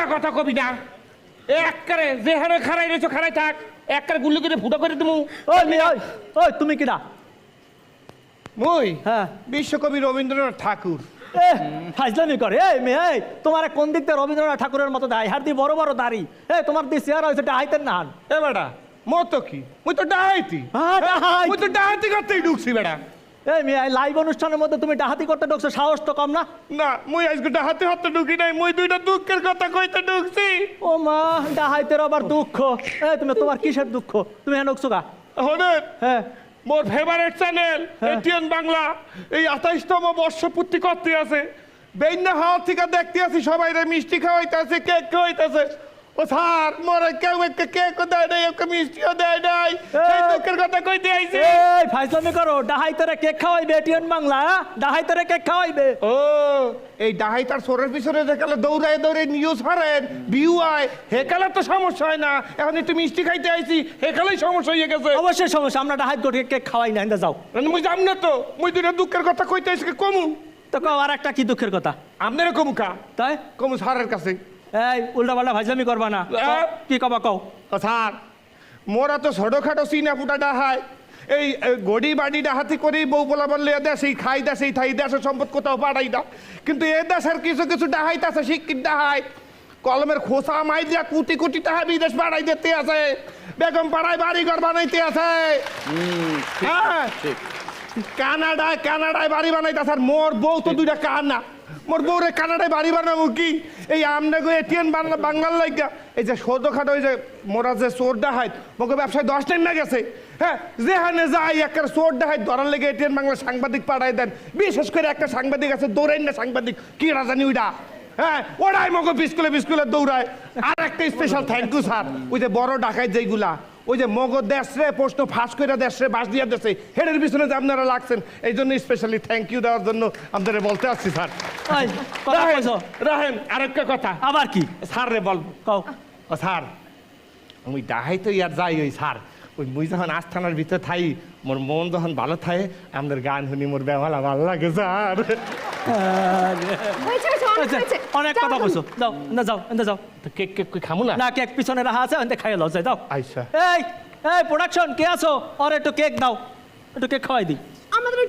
একটা কথা কবি না। একবারে যে হারে খারাই রয়েছো খারাই থাক। একবারে গুল্লি করে ফুটো করে দেবো ওই মেয়ে ওই ওই তুমি কিনা মুই? হ্যাঁ। বিশ্বকবি রবীন্দ্রনাথ ঠাকুর। এ ফাইজলামি করে। এই মেয়ে এই তোমার কোন দিক থেকে রবীন্দ্রনাথ ঠাকুরের মতো দায়? হার দিয়ে বড় বড় দাড়ি। এ তোমার দিয়ে চেয়ার হয়েছে ডাহাইতেন না এ বেটা মতো কি? মুই তো ডাহাইতি হ্যাঁ, ডাহাইতি। মুই তো ডাহাইতি করতেই ঢুকছি বেটা। এই মেয়ে লাইভ অনুষ্ঠানের মধ্যে তুমি ডাহাতি করতে ঢুকছো সাহস তো কম না? না মুই আজকে ডাহাতে হাতে ঢুকি নাই মুই দুইটা দুঃখের কথা কইতে ঢুকছি। ও মা ডাহাইতের আবার দুঃখ। এই তুমি তোমার কিসের দুঃখ? তুমি হ্যাঁ ঢুকছো গা? হ্যাঁ। মোর ফেভারিট চ্যানেল। এটিএন বাংলা এই আঠাইশতম বর্ষপূর্তি করতে আছে। বেন্যা হাওয়া থেকে দেখতে আছি সবাই মিষ্টি খাওয়াইতেছে কেক খাওয়াইতেছে ও স্যার মোরে কেউ কেক দেয় নাই একটা মিষ্টিও দেয় নাই এই দুঃখের কথা কইতে আইছি এই ফাইজলামি করো ডাহাই ডাহাইতেরে কেক খাওয়াইবে এটিএন বাংলা হ্যাঁ? ডাহাইতেরে কেক খাওয়াইবে ও এই ডাহাই তার সোরের পিছনে দেখালে দৌড়ায় দৌড়ে নিউজ হারেন ভিউ আয় হেকালে তো সমস্যা হয় না এখন একটু মিষ্টি খাইতে আইছি হেকালেই সমস্যা হয়ে গেছে অবশ্যই সমস্যা আমরা ডাহাইত করে কেক খাওয়াই না যাও মুই জানি না তো মুই দুইটা দুঃখের কথা কইতে আইছি কমু তো কও আর একটা কি দুঃখের কথা আপনারা কমু কা তাই কমু স্যারের কাছে এই উল্টা পাল্টা ভাইজলামি করবা না। আহ। কি কবা কও? স্যার মোরা তো ছোটখাটো সিনা ফুটা ডাহায় এই গড়ি বাড়ি ডাহাতি করেই বউ বলা বললে এ দেশ এই খাই দেশ এই থাই দেশের সম্পদ কোথাও পাঠাই না। কিন্তু এ দেশের কিছু কিছু ডাহাইতাছে শিক্ষিত ডাহাই। কলমের খোসা মাই দিয়া কোটি কোটি টাকা বিদেশ বাড়াই দিতে আছে। বেগম পাড়ায় বাড়ি ঘর বানাইতে আছে। হ্যাঁ। কানাডায় কানাডায় বাড়ি বানাইতে আর মোর বউ তো দুইটা কানা। মোর বউ রে কানাডায় বাড়ি বানাবো কি? এই আমনে গো এটিএন বাঙ্গাল লাইগা। এই যে ছোটখাটো ওই যে মোরা যে চোর ডাহাইত মোকে ব্যবসায় দশ টাইম না গেছে। হ্যাঁ যেখানে যাই একটা চোর ডাহাইত ধরার লেগে এটিএন বাংলা সাংবাদিক পাঠাই দেন। বিশেষ করে একটা সাংবাদিক আছে দৌড়াই না সাংবাদিক, কি রাজানি ওইটা হ্যাঁ ওরাই মগো বিস্কুলে বিস্কুলে দৌড়ায়। আর একটা স্পেশাল থ্যাংক ইউ স্যার ওই যে বড় ডাকাইত যেইগুলা। ওই যে মগজ মগ দেশরে প্রশ্ন ফাঁস করে দেশরে বাস দিয়ে দেশে হেডের পিছনে যে আপনারা লাগছেন এই জন্য স্পেশালি থ্যাংক ইউ দেওয়ার জন্য আপনাদের বলতে আসছি স্যার। রাহেন আরেকটা কথা। আবার কি? স্যার রে বলব কও। স্যার আমি ডাহাই তো ইয়ার যাই ওই স্যার। ওই মুই যখন আস্থানার ভিতরে থাই মোর মন যখন ভালো থাকে আমাদের গান শুনি মোর বেমালা ভালো লাগে স্যার। হয়েছে হয়েছে অনেক হয়েছে অনেক কথা। কইছো যাও না যাও। এনে যাও কেক কেক খামু না? না কেক পিছনে রাখা আছে এনে খাই লও যাই যাও। আইসা। এই এই প্রোডাকশন কে আছো? আর একটু কেক দাও একটু কেক খাওয়াই দিই। আমাদের